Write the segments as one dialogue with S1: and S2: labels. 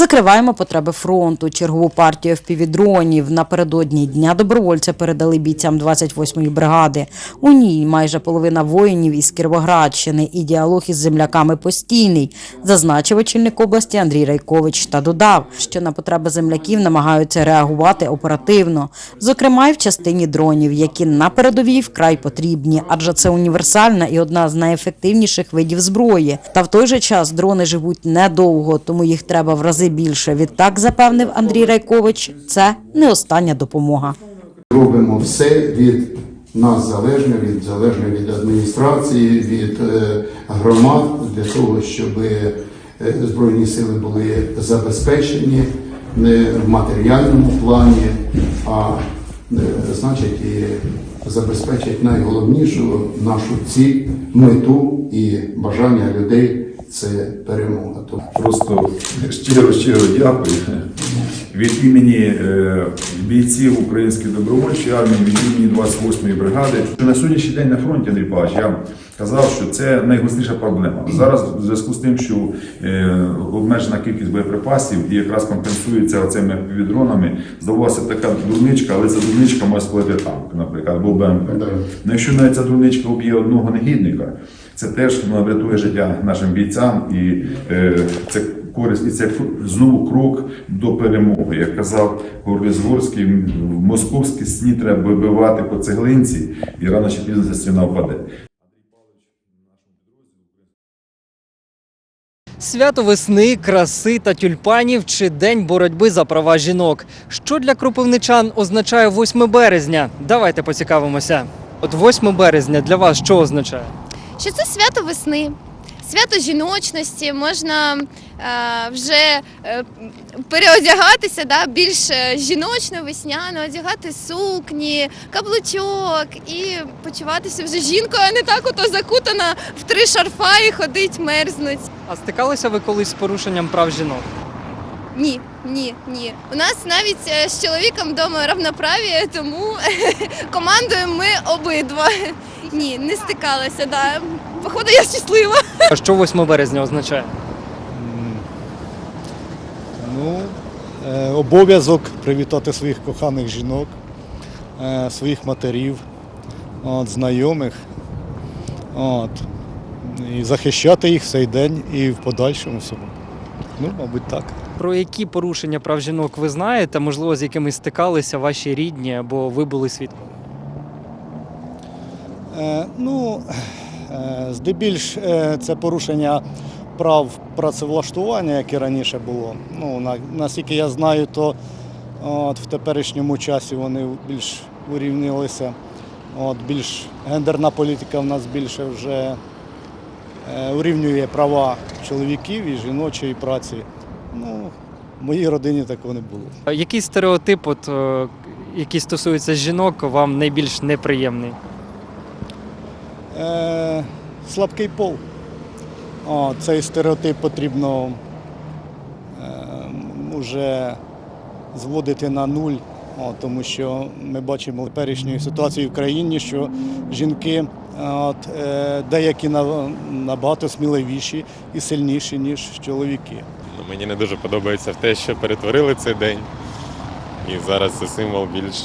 S1: Закриваємо потреби фронту. Чергову партію впівдронів напередодні Дня добровольця передали бійцям 28-ї бригади. У ній майже половина воїнів із Кіровоградщини і діалог із земляками постійний, зазначив очільник області Андрій Райкович та додав, що на потреби земляків намагаються реагувати оперативно, зокрема й в частині дронів, які на передовій вкрай потрібні, адже це універсальна і одна з найефективніших видів зброї. Та в той же час дрони живуть недовго, тому їх треба в рази більше. Відтак запевнив Андрій Райкович, це не остання допомога.
S2: Робимо все від нас залежне, від залежне від адміністрації, від е, громад для того, щоб е, збройні сили були забезпечені не в матеріальному плані, а е, значить і забезпечить найголовнішу нашу ціль, мету і бажання людей це перемога. Тому
S3: Просто щиро щиро дякую від імені е, бійців Української добровольчої армії, від імені 28-ї бригади. На сьогоднішній день на фронті Андрій Павлович, я казав, що це найгостріша проблема. Зараз в зв'язку з тим, що е, обмежена кількість боєприпасів і якраз компенсується цими відронами, здавалося така дурничка, але ця дурничка має сплити танк, наприклад, або БМП. Ну, якщо навіть ця дурничка уб'є одного негідника, це теж ну, врятує життя нашим бійцям, і е, це користь, і це знову крок до перемоги. Як казав Горліс Горський, в московські сні треба вибивати по цеглинці, і рано чи пізно ця стіна впаде.
S4: Свято весни, краси та тюльпанів чи день боротьби за права жінок. Що для кропивничан означає 8 березня? Давайте поцікавимося. От 8 березня для вас що означає?
S5: Що це свято весни, свято жіночності, можна е, вже е, переодягатися да, більш е, жіночно, весняно, одягати сукні, каблучок і почуватися вже жінкою, а не так ото закутана в три шарфа і ходить мерзнуть.
S4: А стикалися ви колись з порушенням прав жінок?
S5: Ні, ні, ні. У нас навіть е, з чоловіком вдома равноправ'я, тому командуємо ми обидва. Ні, не стикалася, да. Походу, я щаслива.
S4: А що 8 березня означає?
S6: Ну, е, обов'язок привітати своїх коханих жінок, е, своїх матерів, от, знайомих. От, і захищати їх в цей день і в подальшому всьому. Ну, мабуть, так.
S4: Про які порушення прав жінок ви знаєте, можливо, з якими стикалися ваші рідні або ви були свідком?
S6: Е, ну, е, здебільш е, це порушення прав працевлаштування, як і раніше було. Ну, наскільки я знаю, то от, в теперішньому часі вони більш урівнилися. От, більш гендерна політика в нас більше вже урівнює права чоловіків і жіночої праці. Ну, в моїй родині такого не було.
S4: Який стереотип, от, який стосується жінок, вам найбільш неприємний?
S6: Е, слабкий пол. О, цей стереотип потрібно е, вже зводити на нуль, о, тому що ми бачимо теперішньої ситуації в країні, що жінки от, е, деякі набагато сміливіші і сильніші, ніж чоловіки.
S7: Ну, Мені не дуже подобається те, що перетворили цей день. І зараз це символ більш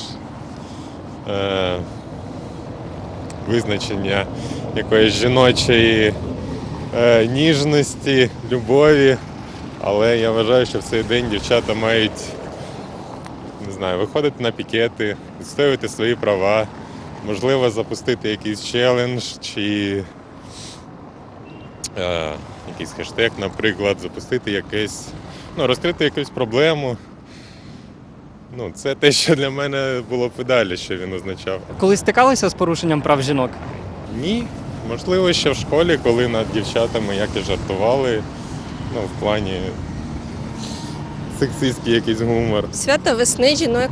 S7: е, визначення якоїсь жіночої е, ніжності, любові. Але я вважаю, що в цей день дівчата мають не знаю, виходити на пікети, відстоювати свої права, можливо, запустити якийсь челендж чи е, якийсь хештег, наприклад, запустити якесь, ну, розкрити якусь проблему. Ну, це те, що для мене було б ідеально, що він означав.
S4: Коли стикалися з порушенням прав жінок?
S7: Ні, можливо, ще в школі, коли над дівчатами якось жартували, ну, в плані сексистський якийсь гумор.
S8: Свято весни жінок.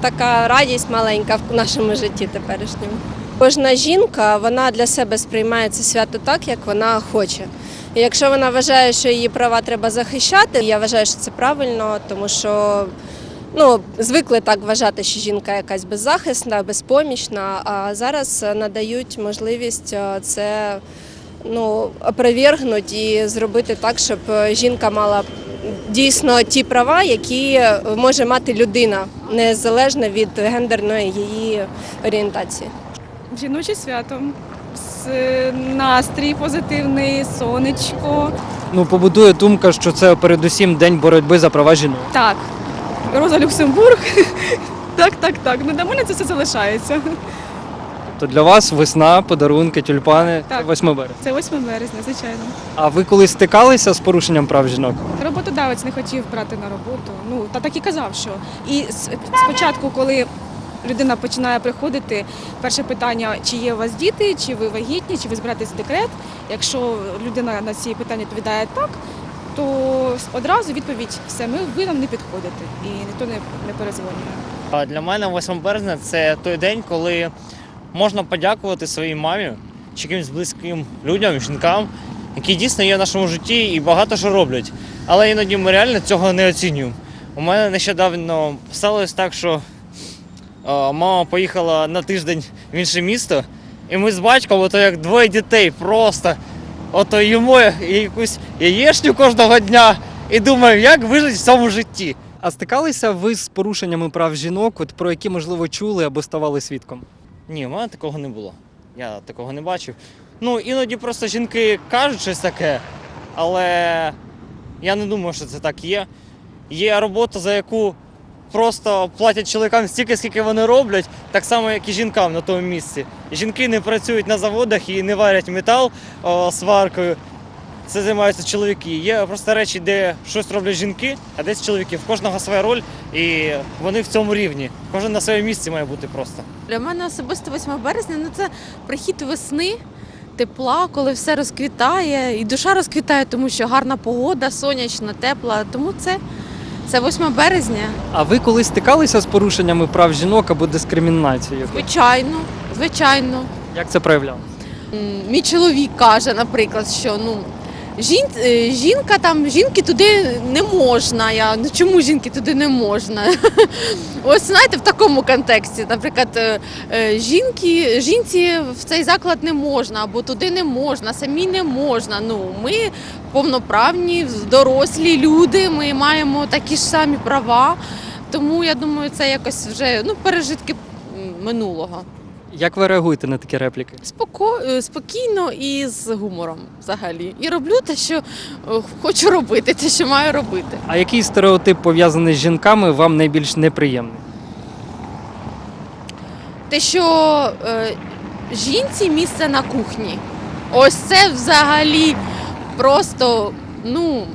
S8: Така радість маленька в нашому житті теперішньому. Кожна жінка вона для себе сприймає це свято так, як вона хоче. І якщо вона вважає, що її права треба захищати, я вважаю, що це правильно, тому що ну, звикли так вважати, що жінка якась беззахисна, безпомічна, а зараз надають можливість е, це ну, опровергнути і зробити так, щоб жінка мала дійсно ті права, які е, може мати людина, незалежно від гендерної її орієнтації.
S9: Жіноче свято. С- Настрій позитивний, сонечко.
S4: Ну, побудує думка, що це передусім день боротьби за права жінок.
S9: Так, Роза Люксембург. Так, так, так. Ну для мене це все залишається.
S4: То для вас весна, подарунки, тюльпани
S9: Так.
S4: це 8 березня.
S9: Це 8 березня, звичайно.
S4: А ви колись стикалися з порушенням прав жінок?
S9: Роботодавець не хотів брати на роботу. Ну та так і казав, що і с- спочатку, коли людина починає приходити, перше питання, чи є у вас діти, чи ви вагітні, чи ви збираєтесь в декрет. Якщо людина на ці питання відповідає так, то одразу відповідь все, ми ви нам не підходите, і ніхто не, не перезвонює.
S10: Для мене 8 березня це той день, коли можна подякувати своїй мамі чи якимось близьким людям, жінкам, які дійсно є в нашому житті і багато що роблять. Але іноді ми реально цього не оцінюємо. У мене нещодавно сталося так, що мама поїхала на тиждень в інше місто, і ми з батьком, ото як двоє дітей, просто ото їмо якусь яєчню кожного дня і думаємо, як вижити в цьому житті.
S4: А стикалися ви з порушеннями прав жінок, от про які можливо чули або ставали свідком?
S10: Ні, в мене такого не було. Я такого не бачив. Ну, іноді просто жінки кажуть щось таке, але я не думаю, що це так є. Є робота, за яку просто платять чоловікам стільки, скільки вони роблять, так само, як і жінкам на тому місці. Жінки не працюють на заводах і не варять метал о, сваркою. Це займаються чоловіки. Є просто речі, де щось роблять жінки, а десь чоловіки. В кожного своя роль, і вони в цьому рівні. Кожен на своєму місці має бути просто.
S11: Для мене особисто 8 березня ну це прихід весни, тепла, коли все розквітає, і душа розквітає, тому що гарна погода, сонячна, тепла. Тому це, це 8 березня.
S4: А ви колись стикалися з порушеннями прав жінок або дискримінацією?
S11: Звичайно, звичайно.
S4: Як це проявлялося?
S11: Мій чоловік каже, наприклад, що ну. Жін, е, жінка там, жінки туди не можна. Я ну чому жінки туди не можна? Ось знаєте, в такому контексті, наприклад, е, е, жінки, жінці в цей заклад не можна, або туди не можна, самі не можна. Ну ми повноправні, дорослі люди, ми маємо такі ж самі права. Тому я думаю, це якось вже ну пережитки минулого.
S4: Як ви реагуєте на такі репліки?
S11: Споко... е, спокійно і з гумором взагалі. І роблю те, що е, хочу робити, те, що маю робити.
S4: А який стереотип пов'язаний з жінками вам найбільш неприємний?
S11: Те, що е, жінці місце на кухні. Ось це взагалі просто ну,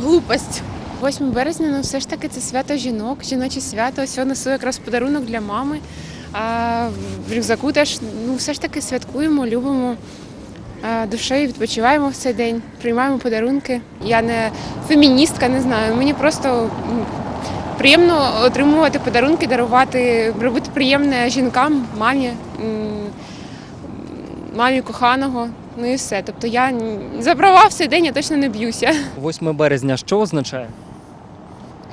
S11: глупость.
S5: 8 березня, ну все ж таки це свято жінок, жіноче свято. Ось я несу якраз подарунок для мами. А в рюкзаку теж ну, все ж таки святкуємо, любимо а, душею, відпочиваємо в цей день, приймаємо подарунки. Я не феміністка, не знаю. Мені просто приємно отримувати подарунки, дарувати, робити приємне жінкам, мамі, мамі коханого. Ну і все. Тобто я за права в цей день я точно не б'юся.
S4: 8 березня що означає?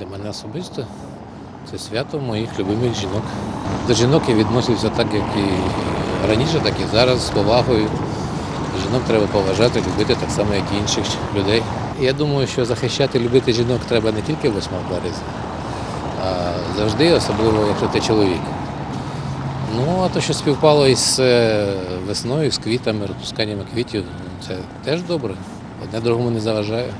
S12: Для мене особисто це свято моїх любимих жінок. До жінок я відносився так, як і раніше, так і зараз, з повагою. Жінок треба поважати, любити так само, як і інших людей. Я думаю, що захищати, любити жінок треба не тільки 8 березня, а завжди, особливо, якщо ти чоловік. Ну, а то, що співпало із е, весною, з квітами, розпусканнями квітів, це теж добре. Одне другому не заважає.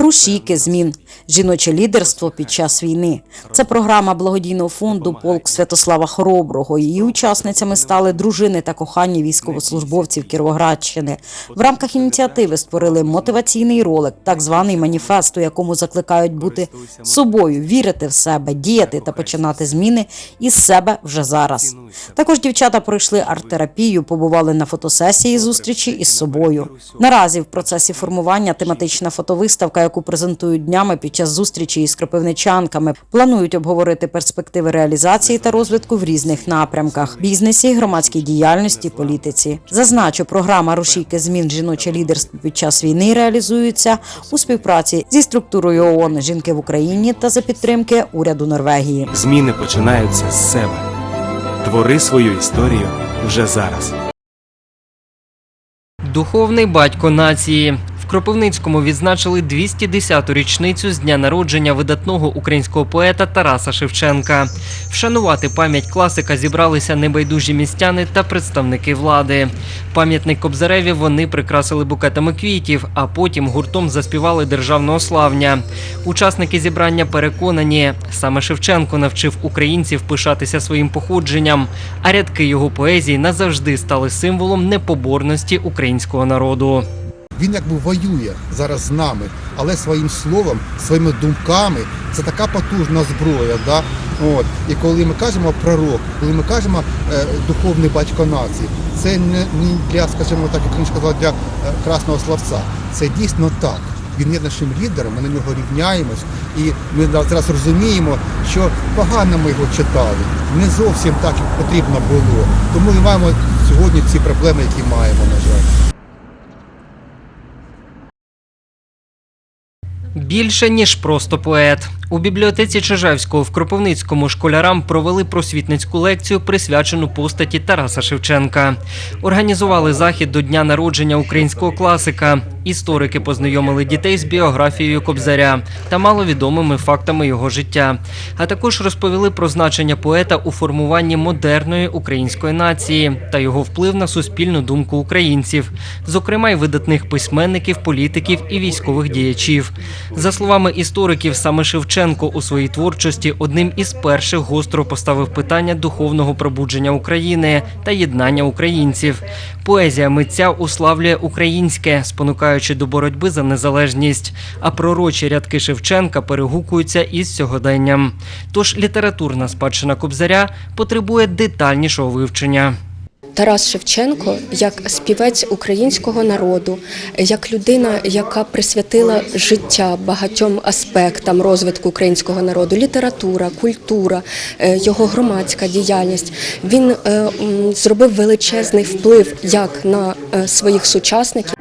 S1: Рушійки змін жіноче лідерство під час війни. Це програма благодійного фонду Полк Святослава Хороброго. Її учасницями стали дружини та кохані військовослужбовців Кіровоградщини. В рамках ініціативи створили мотиваційний ролик, так званий маніфест, у якому закликають бути собою, вірити в себе, діяти та починати зміни із себе вже зараз. Також дівчата пройшли арт-терапію, побували на фотосесії зустрічі із собою. Наразі в процесі формування тематична фотовиставка, яку презентують днями під час зустрічі із кропивничанками, планують обговорити перспективи реалізації та розвитку в різних напрямках: бізнесі, громадській діяльності, політиці. Зазначу, програма Рушійки змін жіноче лідерство під час війни реалізується у співпраці зі структурою ООН Жінки в Україні та за підтримки уряду Норвегії.
S13: Зміни починаються з себе. Твори свою історію вже зараз.
S14: Духовний батько нації. Кропивницькому відзначили 210-ту річницю з дня народження видатного українського поета Тараса Шевченка. Вшанувати пам'ять класика зібралися небайдужі містяни та представники влади. Пам'ятник Кобзареві вони прикрасили букетами квітів, а потім гуртом заспівали державного славня. Учасники зібрання переконані, саме Шевченко навчив українців пишатися своїм походженням, а рядки його поезії назавжди стали символом непоборності українського народу.
S2: Він якби воює зараз з нами, але своїм словом, своїми думками це така потужна зброя. Да? От. І коли ми кажемо пророк, коли ми кажемо е, духовний батько нації, це не, не для, скажімо так, як раніше казав, для е, красного словця. Це дійсно так. Він є нашим лідером, ми на нього рівняємось, і ми зараз розуміємо, що погано ми його читали, не зовсім так, як потрібно було. Тому ми маємо сьогодні ці проблеми, які маємо, на жаль.
S14: Більше ніж просто поет. У бібліотеці Чижевського в Кропивницькому школярам провели просвітницьку лекцію, присвячену постаті Тараса Шевченка. Організували захід до дня народження українського класика. Історики познайомили дітей з біографією Кобзаря та маловідомими фактами його життя. А також розповіли про значення поета у формуванні модерної української нації та його вплив на суспільну думку українців, зокрема й видатних письменників, політиків і військових діячів. За словами істориків, саме Шевченко у своїй творчості одним із перших гостро поставив питання духовного пробудження України та єднання українців. Поезія митця уславлює українське, спонукаючи до боротьби за незалежність. А пророчі рядки Шевченка перегукуються із сьогоденням. Тож літературна спадщина Кобзаря потребує детальнішого вивчення.
S15: Тарас Шевченко як співець українського народу, як людина, яка присвятила життя багатьом аспектам розвитку українського народу, література, культура, е, його громадська діяльність. Він е, зробив величезний вплив як на е, своїх сучасників.